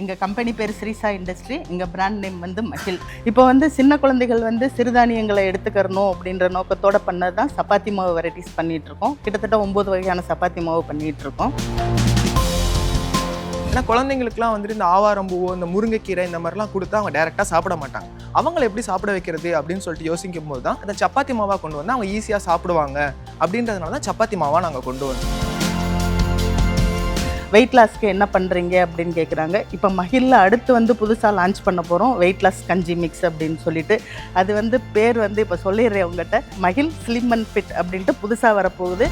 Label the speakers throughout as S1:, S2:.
S1: எங்கள் கம்பெனி பேர் ஸ்ரீசா இண்டஸ்ட்ரி எங்கள் பிராண்ட் நேம் வந்து மகிழ் இப்போ வந்து சின்ன குழந்தைகள் வந்து சிறுதானியங்களை எடுத்துக்கிறணும் அப்படின்ற நோக்கத்தோடு பண்ணது தான் சப்பாத்தி மாவு வெரைட்டிஸ் பண்ணிகிட்ருக்கோம் இருக்கோம் கிட்டத்தட்ட ஒம்பது வகையான சப்பாத்தி மாவு பண்ணிகிட்ருக்கோம்
S2: ஏன்னா குழந்தைங்களுக்குலாம் வந்துட்டு இந்த ஆவாரம்பூவோ இந்த முருங்கைக்கீரை இந்த மாதிரிலாம் கொடுத்தா அவங்க டேரெக்டாக சாப்பிட மாட்டாங்க. அவங்கள எப்படி சாப்பிட வைக்கிறது அப்படின்னு சொல்லிட்டு யோசிக்கும் போது தான் அந்த சப்பாத்தி மாவாக கொண்டு வந்தால் அவங்க ஈஸியாக சாப்பிடுவாங்க அப்படின்றதுனால தான் சப்பாத்தி மாவாக நாங்கள் கொண்டு வந்தோம்.
S1: வெயிட் லாஸ்க்கு என்ன பண்ணுறீங்க அப்படின்னு கேட்குறாங்க இப்போ மகிழில் அடுத்து வந்து புதுசாக லான்ச் பண்ண போகிறோம் வெயிட் லாஸ் கஞ்சி மிக்ஸ் அப்படின்னு சொல்லிட்டு. அது வந்து பேர் வந்து இப்போ சொல்லிடுறேன் உங்கள்கிட்ட மகிழ் ஸ்லிம் அண்ட் ஃபிட் அப்படின்ட்டு புதுசாக வரப்போகுது.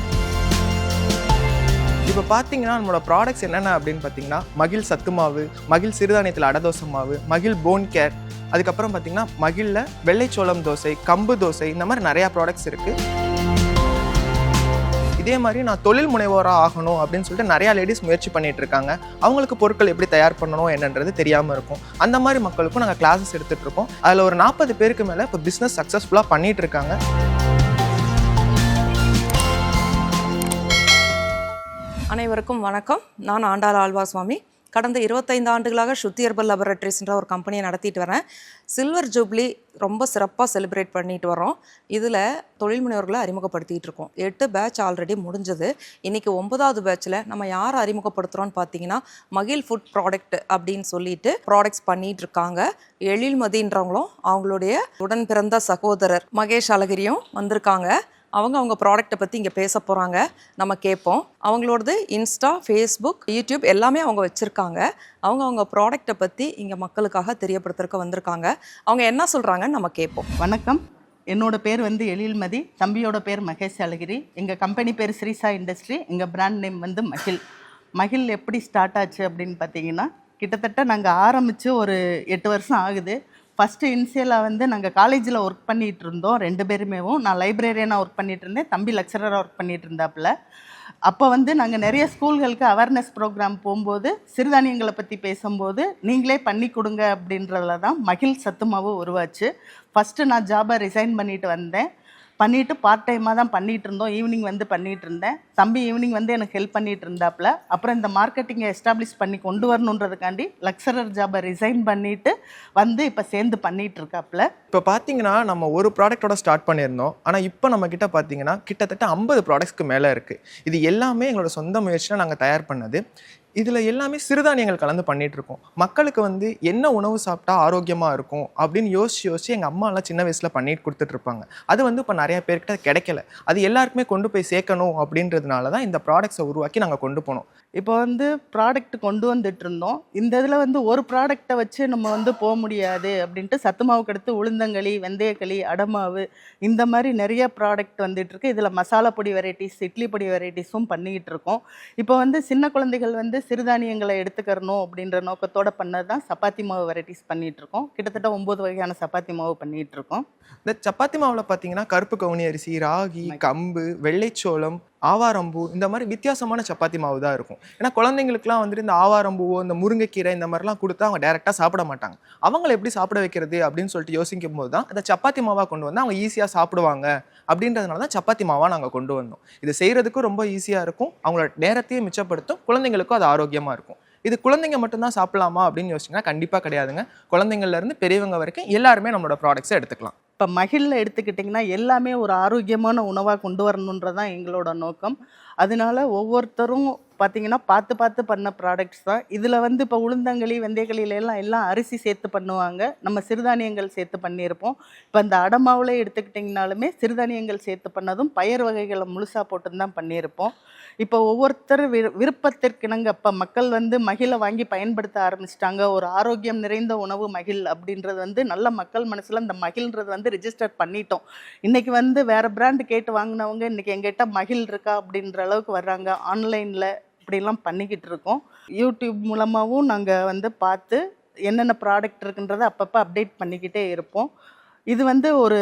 S2: இப்போ பார்த்தீங்கன்னா நம்மளோட ப்ராடக்ட்ஸ் என்னென்ன அப்படின்னு பார்த்தீங்கன்னா மகிழ் சத்து மாவு மகிழ் சிறுதானியத்தில் அடதோசை மாவு மகிழ் போன் கேர் அதுக்கப்புறம் பார்த்தீங்கன்னா மகிழில் வெள்ளைச்சோளம் தோசை கம்பு தோசை இந்த மாதிரி நிறையா ப்ராடக்ட்ஸ் இருக்குது இதே மாதிரி நான் தொழில் முனைவோராக ஆகணும் அப்படின்னு சொல்லிட்டு நிறையா லேடிஸ் முயற்சி பண்ணிட்டு இருக்காங்க. அவங்களுக்கு பொருட்கள் எப்படி தயார் பண்ணணும் என்னன்றது தெரியாமல் இருக்கும். அந்த மாதிரி மக்களுக்கும் நாங்கள் கிளாஸஸ் எடுத்துகிட்டு இருக்கோம். அதில் ஒரு நாற்பது பேருக்கு மேலே இப்போ பிஸ்னஸ் சக்ஸஸ்ஃபுல்லாக பண்ணிட்டு இருக்காங்க.
S3: அனைவருக்கும் வணக்கம். நான் ஆண்டாள் ஆழ்வா சுவாமி. கடந்த இருபத்தைந்து ஆண்டுகளாக சுத்தி ஹெர்பல் லெபரட்டரிஸ்ன்ற ஒரு கம்பெனியை நடத்திட்டு வரேன். சில்வர் ஜூப்ளி ரொம்ப சிறப்பாக செலிப்ரேட் பண்ணிட்டு வரோம் இதில் தொழில் முனைவர்களை அறிமுகப்படுத்திட்டு இருக்கோம். எட்டு பேட்ச் ஆல்ரெடி முடிஞ்சது. இன்னைக்கு ஒன்பதாவது பேட்ச்சில் நம்ம யாரை அறிமுகப்படுத்துகிறோம்னு பார்த்தீங்கன்னா மகிழ் ஃபுட் ப்ராடக்ட் அப்படின்னு சொல்லிட்டு ப்ராடக்ட்ஸ் பண்ணிட்டு இருக்காங்க. எழில்மதின்றவங்களும் அவங்களுடைய உடன் பிறந்த சகோதரர் மகேஷ் அழகிரியும் வந்திருக்காங்க. அவங்க அவங்க ப்ராடக்ட்டை பற்றி இங்கே பேச போகிறாங்க நம்ம கேட்போம் அவங்களோடது இன்ஸ்டா ஃபேஸ்புக் யூடியூப் எல்லாமே அவங்க வச்சுருக்காங்க. அவங்க அவங்க ப்ராடக்ட்டை பற்றி இங்கே மக்களுக்காக தெரியப்படுத்துறதுக்கு வந்திருக்காங்க. அவங்க என்ன சொல்கிறாங்கன்னு நம்ம கேட்போம்
S1: வணக்கம். என்னோட பேர் வந்து எழில்மதி. தம்பியோட பேர் மகேஷ் அழகிரி. எங்கள் கம்பெனி பேர் ஸ்ரீசா இண்டஸ்ட்ரி எங்கள் பிராண்ட் நேம் வந்து மகிழ். மகிழ் எப்படி ஸ்டார்ட் ஆச்சு அப்படின்னு பார்த்தீங்கன்னா கிட்டத்தட்ட நாங்கள் ஆரம்பித்து ஒரு எட்டு வருஷம் ஆகுது. ஃபஸ்ட்டு இனிஷியலாக வந்து நாங்கள் காலேஜில் ஒர்க் பண்ணிகிட்டு இருந்தோம். ரெண்டு பேருமேவும். நான் லைப்ரரியனாக ஒர்க் பண்ணிகிட்டு இருந்தேன். தம்பி லெக்சரராக ஒர்க் பண்ணிகிட்டு இருந்தாப்புல. அப்போ வந்து நாங்கள் நிறைய ஸ்கூல்களுக்கு அவேர்னஸ் ப்ரோக்ராம் போகும்போது சிறுதானியங்களை பற்றி பேசும்போது நீங்களே பண்ணி கொடுங்க அப்படின்றதுல தான் மகிழ் சத்துமாவும் உருவாச்சு. ஃபஸ்ட்டு நான் ஜாபை ரிசைன் பண்ணிட்டு வந்தேன். பண்ணிட்டு பார்ட் டைமாக தான் பண்ணிட்டு இருந்தோம் ஈவினிங் வந்து பண்ணிட்டு இருந்தேன் தம்பி ஈவினிங் வந்து எனக்கு ஹெல்ப் பண்ணிட்டு இருந்தாப்புல அப்புறம் இந்த மார்க்கெட்டிங்கை எஸ்டாப்ளிஷ் பண்ணி கொண்டு வரணுன்றதுக்காண்டி லக்சரர் ஜாபை ரிசைன் பண்ணிட்டு வந்து இப்போ சேர்ந்து பண்ணிட்டு இருக்காப்புல
S2: இப்போ பார்த்தீங்கன்னா நம்ம ஒரு ப்ராடக்டோட ஸ்டார்ட் பண்ணியிருந்தோம். ஆனால் இப்போ நம்ம கிட்ட பார்த்தீங்கன்னா கிட்டத்தட்ட ஐம்பது ப்ராடக்ட்ஸ்க்கு மேலே இருக்குது இது எல்லாமே எங்களோட சொந்த முயற்சியில் நாங்கள் தயார் பண்ணது. இதில் எல்லாமே சிறுதானியங்கள் கலந்து பண்ணிட்டு இருக்கோம் மக்களுக்கு வந்து என்ன உணவு சாப்பிட்டா ஆரோக்கியமாக இருக்கும் அப்படின்னு யோசிச்சு யோசிச்சு எங்கள் அம்மாலாம் சின்ன வயசில் பண்ணிட்டு கொடுத்துட்டு இருப்பாங்க அது வந்து இப்போ நிறையா பேர்கிட்ட கிடைக்கல. அது எல்லாருக்குமே கொண்டு போய் சேர்க்கணும் அப்படின்றதுனால தான் இந்த ப்ராடக்ட்ஸை உருவாக்கி நாங்கள் கொண்டு போனோம்.
S1: இப்போ வந்து ப்ராடக்ட் கொண்டு வந்துட்டு இருந்தோம் இந்த இதில் வந்து ஒரு ப்ராடக்டை வச்சு நம்ம வந்து போக முடியாது அப்படின்ட்டு சத்து மாவுக்கு அடுத்து உளுந்தங்களி வெந்தயக்களி அடமாவு இந்த மாதிரி நிறைய ப்ராடக்ட் வந்துட்டு இருக்கு இதில் மசாலா பொடி வெரைட்டிஸ் இட்லி பொடி வெரைட்டிஸும் பண்ணிக்கிட்டு இருக்கோம் இப்போ வந்து சின்ன குழந்தைகள் வந்து சிறுதானியங்களை எடுத்துக்கிறணும் அப்படின்ற நோக்கத்தோட பண்ணது தான் சப்பாத்தி மாவு வெரைட்டிஸ் பண்ணிட்டு இருக்கோம் கிட்டத்தட்ட ஒம்பது வகையான சப்பாத்தி மாவு பண்ணிட்டு இருக்கோம்
S2: இந்த சப்பாத்தி மாவில் பார்த்தீங்கன்னா கருப்பு கவுனி அரிசி ராகி கம்பு வெள்ளைச்சோளம் ஆவாரம்பூ இந்த மாதிரி வித்தியாசமான சப்பாத்தி மாவு தான் இருக்கும். ஏன்னா குழந்தைங்களுக்குலாம் வந்துட்டு இந்த ஆவாரம்பூவோ இந்த முருங்கைக்கீரை இந்த மாதிரிலாம் கொடுத்தா அவங்க டேரெக்டாக சாப்பிட மாட்டாங்க. அவங்கள எப்படி சாப்பிட வைக்கிறது அப்படின்னு சொல்லிட்டு யோசிக்கும் போது தான் அந்த சப்பாத்தி மாவாக கொண்டு வந்து அவங்க ஈஸியாக சாப்பிடுவாங்க. அப்படின்றதுனால தான் சப்பாத்தி மாவாக நாங்கள் கொண்டு வந்தோம். இது செய்கிறதுக்கும் ரொம்ப ஈஸியாக இருக்கும். அவங்களோட நேரத்தையும் மிச்சப்படுத்தும். குழந்தைங்களுக்கும் அது ஆரோக்கியமாக இருக்கும். இது குழந்தைங்க மட்டும்தான் சாப்பிடலாமா அப்படின்னு யோசிச்சிங்கன்னா கண்டிப்பாக கிடையாதுங்க. குழந்தைங்கள்லேருந்து பெரியவங்க வரைக்கும் எல்லாருமே நம்மளோட ப்ராடக்ட்ஸை எடுத்துக்கலாம்.
S1: இப்போ மகிழில் எடுத்துக்கிட்டிங்கன்னா எல்லாமே ஒரு ஆரோக்கியமான உணவாக கொண்டு வரணுன்றது தான் எங்களோட நோக்கம். அதனால ஒவ்வொருத்தரும் பார்த்தீங்கன்னா பார்த்து பார்த்து பண்ண ப்ராடக்ட்ஸ் தான். இதில் வந்து இப்போ உளுந்தங்களி வெந்தயக்களியில எல்லாம் எல்லாம் அரிசி சேர்த்து பண்ணுவாங்க. நம்ம சிறுதானியங்கள் சேர்த்து பண்ணியிருப்போம். இப்போ இந்த அடமாவில் எடுத்துக்கிட்டிங்கனாலுமே சிறுதானியங்கள் சேர்த்து பண்ணதும் பயிர் வகைகளை முழுசாக போட்டு தான் பண்ணியிருப்போம். இப்போ ஒவ்வொருத்தர் விரு விருப்பத்திற்கிணங்க இப்போ மக்கள் வந்து மகிழை வாங்கி பயன்படுத்த ஆரம்பிச்சிட்டாங்க. ஒரு ஆரோக்கியம் நிறைந்த உணவு மகிழ் அப்படின்றது வந்து நல்ல மக்கள் மனசில் இந்த மகிழ்ன்றது வந்து ரிஜிஸ்டர் பண்ணிட்டோம். இன்றைக்கி வந்து வேறு பிராண்டு கேட்டு வாங்கினவங்க இன்றைக்கி எங்கிட்ட மகிழ் இருக்கா அப்படின்ற அளவுக்கு வர்றாங்க. ஆன்லைனில் இப்படிலாம் பண்ணிக்கிட்டு இருக்கோம் யூடியூப் மூலமாகவும் நாங்கள் வந்து பார்த்து என்னென்ன ப்ராடக்ட் இருக்குன்றதை அப்பப்போ அப்டேட் பண்ணிக்கிட்டே இருப்போம். இது வந்து ஒரு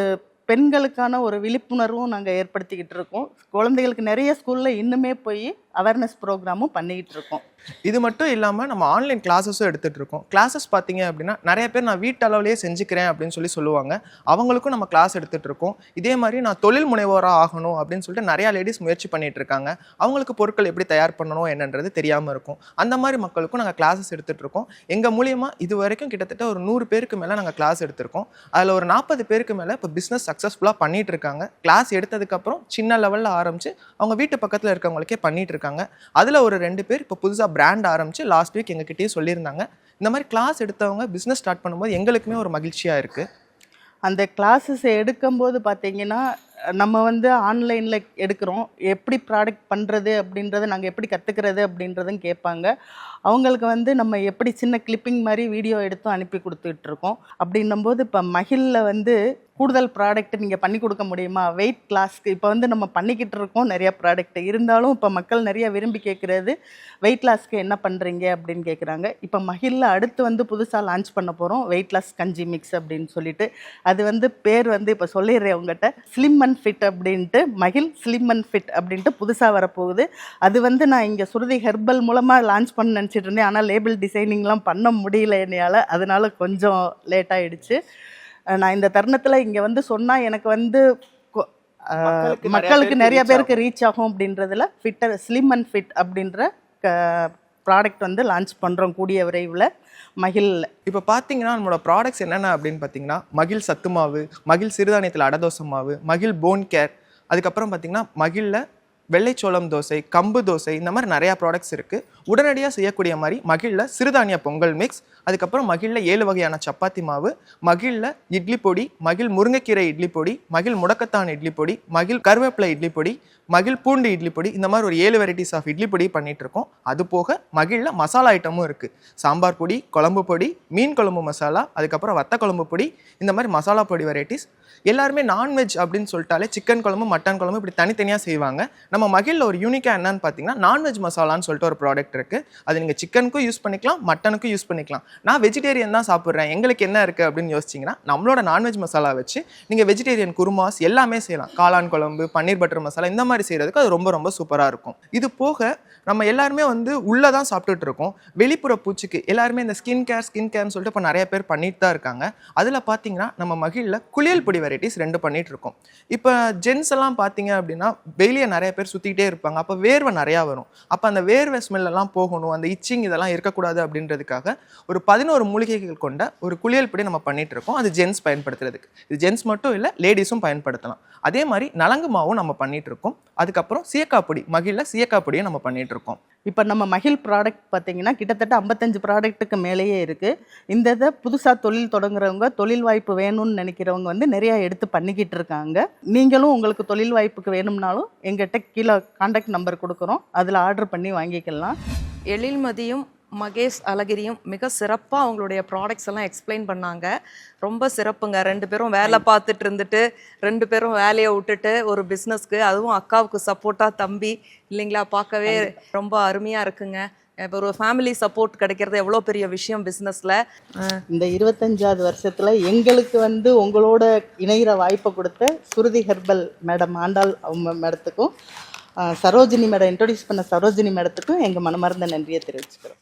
S1: பெண்களுக்கான ஒரு விழிப்புணர்வும் நாங்கள் ஏற்படுத்திக்கிட்டு இருக்கோம் குழந்தைகளுக்கு நிறைய ஸ்கூலில் இன்னுமே போய் அவேர்னஸ் ப்ரோக்ராமும் பண்ணிக்கிட்டு இருக்கோம்
S2: இது மட்டும் இல்லாமல் நம்ம ஆன்லைன் கிளாஸஸும் எடுத்துகிட்டு இருக்கோம் கிளாஸஸ் பார்த்தீங்க அப்படின்னா நிறைய பேர் நான் வீட்டளவுலேயே செஞ்சுக்கிறேன் அப்படின்னு சொல்லி சொல்லுவாங்க. அவங்களுக்கும் நம்ம கிளாஸ் எடுத்துகிட்டு இருக்கோம் இதே மாதிரி நான் தொழில் முனைவோராக ஆகணும் அப்படின்னு சொல்லிட்டு நிறையா லேடிஸ் முயற்சி பண்ணிட்டு இருக்காங்க அவங்களுக்கு பொருட்கள் எப்படி தயார் பண்ணணும் என்னன்றது தெரியாமல் இருக்கும். அந்த மாதிரி மக்களுக்கும் நாங்கள் கிளாஸஸ் எடுத்துகிட்டு இருக்கோம் எங்கள் மூலியமாக இது வரைக்கும் கிட்டத்தட்ட ஒரு நூறு பேருக்கு மேலே நாங்கள் கிளாஸ் எடுத்திருக்கோம். அதில் ஒரு நாற்பது பேருக்கு மேலே இப்போ பிஸ்னஸ் சக்ஸஸ்ஃபுல்லாக பண்ணிகிட்டு இருக்காங்க கிளாஸ் எடுத்ததுக்கப்புறம் சின்ன லெவலில் ஆரம்பித்து அவங்க வீட்டு பக்கத்தில் இருக்கவங்களுக்கே பண்ணிகிட்டு இருக்காங்க இருக்காங்க. அதில் ஒரு ரெண்டு பேர் இப்போ புதுசாக பிராண்ட் ஆரம்பித்து லாஸ்ட் வீக் எங்ககிட்டயே சொல்லியிருந்தாங்க. இந்த மாதிரி கிளாஸ் எடுத்தவங்க பிஸ்னஸ் ஸ்டார்ட் பண்ணும்போது எங்களுக்குமே ஒரு மகிழ்ச்சியாக இருக்குது
S1: அந்த கிளாஸஸ் எடுக்கும்போது பார்த்தீங்கன்னா நம்ம வந்து ஆன்லைனில் எடுக்கிறோம். எப்படி ப்ராடக்ட் பண்ணுறது அப்படின்றத நாங்கள் எப்படி கற்றுக்கிறது அப்படின்றதும் கேட்பாங்க. அவங்களுக்கு வந்து நம்ம எப்படி சின்ன கிளிப்பிங் மாதிரி வீடியோ எடுத்தும் அனுப்பி கொடுத்துட்டு இருக்கோம். அப்படின்னும்போது இப்போ மகிழில் வந்து கூடுதல் ப்ராடக்ட் நீங்கள் பண்ணி கொடுக்க முடியுமா? வெயிட் லாஸ்க்கு இப்போ வந்து நம்ம பண்ணிக்கிட்டு இருக்கோம் நிறைய ப்ராடக்ட் இருந்தாலும் இப்போ மக்கள் நிறைய விரும்பி கேட்குறது வெயிட் லாஸ்க்கு என்ன பண்ணுறீங்க அப்படின்னு கேட்குறாங்க இப்போ மகிழில் அடுத்து வந்து புதுசாக லான்ச் பண்ண போகிறோம் வெயிட் லாஸ் கஞ்சி மிக்ஸ் அப்படின்னு சொல்லிட்டு. அது வந்து பேர் வந்து இப்போ சொல்லிடுறேன் உங்கள்கிட்ட ஸ்லிம் அண்ட் ஃபிட் அப்படின்ட்டு மகிழ் ஸ்லிம் அண்ட் ஃபிட் அப்படின்ட்டு புதுசாக வரப்போகுது. அது வந்து நான் இங்கே சுருதி ஹெர்பல் மூலமாக லான்ச் பண்ண நினச்சிட்டு இருந்தேன். ஆனால் லேபிள் டிசைனிங்லாம் பண்ண முடியல என்னையால். அதனால் கொஞ்சம் லேட் ஆகிடுச்சு நான் இந்த தருணத்தில் இங்கே வந்து சொன்னால் எனக்கு வந்து கொ-
S2: மக்களுக்கு நிறைய பேருக்கு
S1: ரீச் ஆகும். அப்படின்றதுல ஃபிட்டர் ஸ்லிம் அண்ட் ஃபிட் அப்படின்ற ப்ராடக்ட் வந்து லான்ச் பண்ணுறோம் கூடிய விரைவில் மகிழில்.
S2: இப்போ பார்த்தீங்கன்னா நம்மளோட ப்ராடக்ட்ஸ் என்னென்ன அப்படின்னு பார்த்தீங்கன்னா மகிழ் சத்து மாவு மகிழ் சிறுதானியத்தில் அடதோசை மாவு மகிழ் போன் கேர் அதுக்கப்புறம் பார்த்தீங்கன்னா மகிழில் வெள்ளைச்சோளம் தோசை கம்பு தோசை இந்த மாதிரி நிறையா ப்ராடக்ட்ஸ் இருக்குது உடனடியாக செய்யக்கூடிய மாதிரி மகிழில் சிறுதானிய பொங்கல் மிக்ஸ் அதுக்கப்புறம் மகிழில் ஏழு வகையான சப்பாத்தி மாவு மகிழில் இட்லி பொடி மகிழ் முருங்கைக்கீரை இட்லி பொடி மகிழ் முடக்கத்தான் இட்லி பொடி மகிழ் கருவேப்பிலை இட்லி பொடி மகிழ் பூண்டு இட்லி பொடி இந்த மாதிரி ஒரு ஏழு வெரைட்டிஸ் ஆஃப் இட்லி பொடி பண்ணிட்டு இருக்கோம். அது போக மகிழில் மசாலா ஐட்டமும் இருக்குது சாம்பார் பொடி குழம்பு பொடி மீன் குழம்பு மசாலா அதுக்கப்புறம் வத்த குழம்பு பொடி இந்த மாதிரி மசாலா பொடி வெரைட்டிஸ் எல்லாருமே நான்வெஜ் அப்படின்னு சொல்லிட்டாலே சிக்கன் குழம்பு மட்டன் குழம்பு இப்படி தனித்தனியாக செய்வாங்க. நம்ம மகிழில் ஒரு யூனிக்காக என்னன்னு பார்த்தீங்கன்னா நான்வெஜ் மசாலான்னு சொல்லிட்டு ஒரு ப்ராடக்ட் இருக்குது அது நீங்கள் சிக்கனுக்கும் யூஸ் பண்ணிக்கலாம் மட்டனுக்கும் யூஸ் பண்ணிக்கலாம். நான் வெஜிடேரியன் தான் சாப்பிட்றேன். எங்களுக்கு என்ன இருக்குது அப்படின்னு யோசிச்சிங்கன்னா நம்மளோட நான்வெஜ் மசாலா வச்சு நீங்கள் வெஜிடேரியன் குருமாஸ் எல்லாமே செய்யலாம். காளான் குழம்பு பன்னீர் பட்டர் மசாலா இந்த மாதிரி செய்கிறதுக்கு அது ரொம்ப ரொம்ப சூப்பராக இருக்கும். இது போக நம்ம எல்லாருமே வந்து உள்ளே தான் சாப்பிட்டுட்டு இருக்கோம். வெளிப்புற பூச்சிக்கு எல்லாருமே இந்த ஸ்கின் கேர் ஸ்கின் கேர்னு சொல்லிட்டு இப்போ நிறைய பேர் பண்ணிட்டு தான் இருக்காங்க. அதில் பார்த்தீங்கன்னா நம்ம மகிழில் குளியல் பொடி வெரைட்டிஸ் ரெண்டு பண்ணிட்டு இருக்கோம் இப்போ ஜென்ஸ் எல்லாம் பார்த்தீங்க அப்படின்னா வெளியே நிறைய பேர் சுற்றிக்கிட்டே இருப்பாங்க. அப்போ வேர்வை நிறையா வரும். அப்போ அந்த வேர்வை ஸ்மெல்லாம் போகணும் அந்த இச்சிங் இதெல்லாம் இருக்கக்கூடாது அப்படின்றதுக்காக ஒரு பதினோரு மூலிகைகள் கொண்ட ஒரு குளியல் பொடி நம்ம பண்ணிட்டு இருக்கோம் அது ஜென்ஸ் பயன்படுத்துறதுக்கு. இது ஜென்ஸ் மட்டும் இல்லை லேடிஸும் பயன்படுத்தலாம். அதே மாதிரி நலங்கு மாவும் நம்ம பண்ணிட்டு இருக்கோம் அதுக்கப்புறம் சீயக்காப்பொடி மகிழில் நம்ம பண்ணிட்டு இருக்கோம்
S1: இப்போ நம்ம மகிழ் ப்ராடக்ட் பார்த்தீங்கன்னா கிட்டத்தட்ட ஐம்பத்தஞ்சு ப்ராடக்ட்டுக்கு மேலேயே இருக்குது இந்த இதை புதுசாக தொழில் தொடங்குறவங்க தொழில் வாய்ப்பு வேணும்னு நினைக்கிறவங்க வந்து நிறையா எடுத்து பண்ணிக்கிட்டு இருக்காங்க. நீங்களும் உங்களுக்கு தொழில் வாய்ப்புக்கு வேணும்னாலும் எங்கிட்ட கீழே காண்டாக்ட் நம்பர் கொடுக்குறோம். அதில் ஆர்டர் பண்ணி வாங்கிக்கலாம்.
S3: எழில்மதியும் மகேஷ் அழகிரியும் மிக சிறப்பாக அவங்களுடைய ப்ராடக்ட்ஸ் எல்லாம் எக்ஸ்பிளைன் பண்ணாங்க. ரொம்ப சிறப்புங்க. ரெண்டு பேரும் வேலை பார்த்துட்டு இருந்துட்டு ரெண்டு பேரும் வேலையை விட்டுட்டு ஒரு பிஸ்னஸ்க்கு அதுவும் அக்காவுக்கு சப்போர்ட்டாக தம்பி இல்லைங்களா? பார்க்கவே ரொம்ப அருமையாக இருக்குங்க. இப்போ ஒரு ஃபேமிலி சப்போர்ட் கிடைக்கிறது எவ்வளோ பெரிய விஷயம் பிஸ்னஸில்
S1: இந்த இருபத்தஞ்சாவது வருஷத்தில் எங்களுக்கு வந்து உங்களோட இணைகிற வாய்ப்பை கொடுத்த சுருதி ஹெர்பல் மேடம் ஆண்டாள் அவங்க மேடத்துக்கும் சரோஜினி மேடம் இன்ட்ரடியூஸ் பண்ண சரோஜினி மேடத்துக்கும் எங்கள் மனமார்ந்த நன்றியை தெரிவிச்சுக்கிறோம்.